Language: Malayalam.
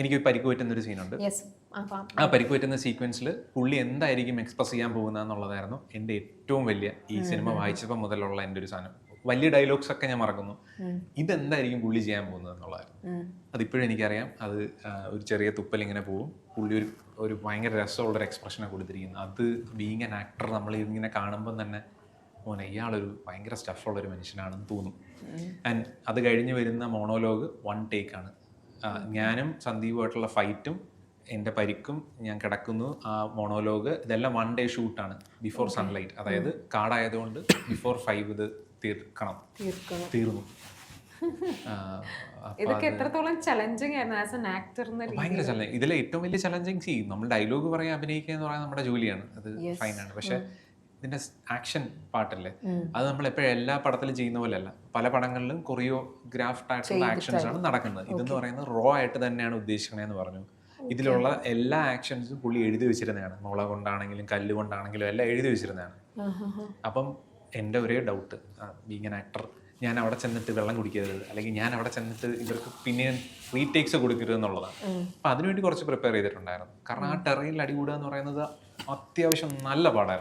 എനിക്ക് പരിക്ക് പറ്റുന്ന ഒരു സീനുണ്ട് ആ പരിക്ക് പറ്റുന്ന സീക്വൻസിൽ പുള്ളി എന്തായിരിക്കും എക്സ്പ്രസ് ചെയ്യാൻ പോകുന്നത് എന്നുള്ളതായിരുന്നു എന്റെ ഏറ്റവും വലിയ ഈ സിനിമ വായിച്ചപ്പോൾ മുതലുള്ള എന്റെ ഒരു സാധനം. വലിയ ഡയലോഗ്സ് ഒക്കെ ഞാൻ മറക്കുന്നു. ഇതെന്തായിരിക്കും പുള്ളി ചെയ്യാൻ പോകുന്നത് എന്നുള്ളതായിരുന്നു അതിപ്പോഴും എനിക്കറിയാം അത് ഒരു ചെറിയ തുപ്പൽ ഇങ്ങനെ പോകും പുള്ളി ഒരു ഒരു ഭയങ്കര രസമുള്ളൊരു എക്സ്പ്രഷനാണ് കൊടുത്തിരിക്കുന്നത്. അത് ബീങ് ആൻ ആക്ടർ നമ്മൾ ഇങ്ങനെ കാണുമ്പോൾ തന്നെ മോനെ ഇയാളൊരു ഭയങ്കര സ്റ്റഫുള്ള ഒരു മനുഷ്യനാണെന്ന് തോന്നും. ആൻഡ് അത് കഴിഞ്ഞ് വരുന്ന മോണോലോഗ് വൺ ടേക്കാണ് ഞാനും സന്ദീപുമായിട്ടുള്ള ഫൈറ്റും എന്റെ പരിക്കും ഞാൻ കിടക്കുന്നു. ആ മോണോലോഗ് ഇതെല്ലാം വൺ ഡേ ഷൂട്ടാണ് ബിഫോർ സൺലൈറ്റ് അതായത് കാടായതുകൊണ്ട് ബിഫോർ ഫൈവ് ഇത് തീർക്കണം. തീർന്നു. ഇതൊക്കെ എത്രത്തോളം ചലഞ്ചിങ് ആയിരുന്നു ആസ് എൻ ആക്ടർ എന്ന ഭയങ്കര ചലഞ്ച് ഇതിലെ ഏറ്റവും വലിയ ചലഞ്ചിങ് ചെയ്യും നമ്മൾ ഡയലോഗ് പറയാൻ അഭിനയിക്കുക എന്ന് പറയുന്നത് നമ്മുടെ ജോലിയാണ്. അത് ഫൈനാണ് പക്ഷെ ഇതിന്റെ ആക്ഷൻ പാട്ടല്ലേ? അത് നമ്മൾ എപ്പോഴും എല്ലാ പടത്തിലും ചെയ്യുന്ന പോലെയല്ല. പല പടങ്ങളിലും കൊറിയോഗ്രാഫ്ഡ് ആയിട്ടുള്ള ആക്ഷൻസ് ആണ് നടക്കുന്നത്. ഇതെന്ന് പറയുന്നത് റോ ആയിട്ട് തന്നെയാണ് ഉദ്ദേശിക്കണേന്ന് പറഞ്ഞു. ഇതിലുള്ള എല്ലാ ആക്ഷൻസും പുള്ളി എഴുതി വെച്ചിരുന്നതാണ്. മുള കൊണ്ടാണെങ്കിലും കല്ല് കൊണ്ടാണെങ്കിലും എല്ലാം എഴുതി വെച്ചിരുന്നതാണ്. അപ്പം എന്റെ ഒരേ ഡൗട്ട് ബീങ് ആക്ടർ ഞാൻ അവിടെ ചെന്നിട്ട് വെള്ളം കുടിക്കരുത് അല്ലെങ്കിൽ ഞാൻ അവിടെ ചെന്നിട്ട് ഇവർക്ക് പിന്നെ റീടേക്സ് കൊടുക്കരുത് എന്നുള്ളതാണ്. അപ്പം അതിനുവേണ്ടി കുറച്ച് പ്രിപ്പയർ ചെയ്തിട്ടുണ്ടായിരുന്നു. കാരണം ആ ടെറയിൽ അടികൂടുക എന്ന് പറയുന്നത് അത്യാവശ്യം നല്ല പാടായിരുന്നു.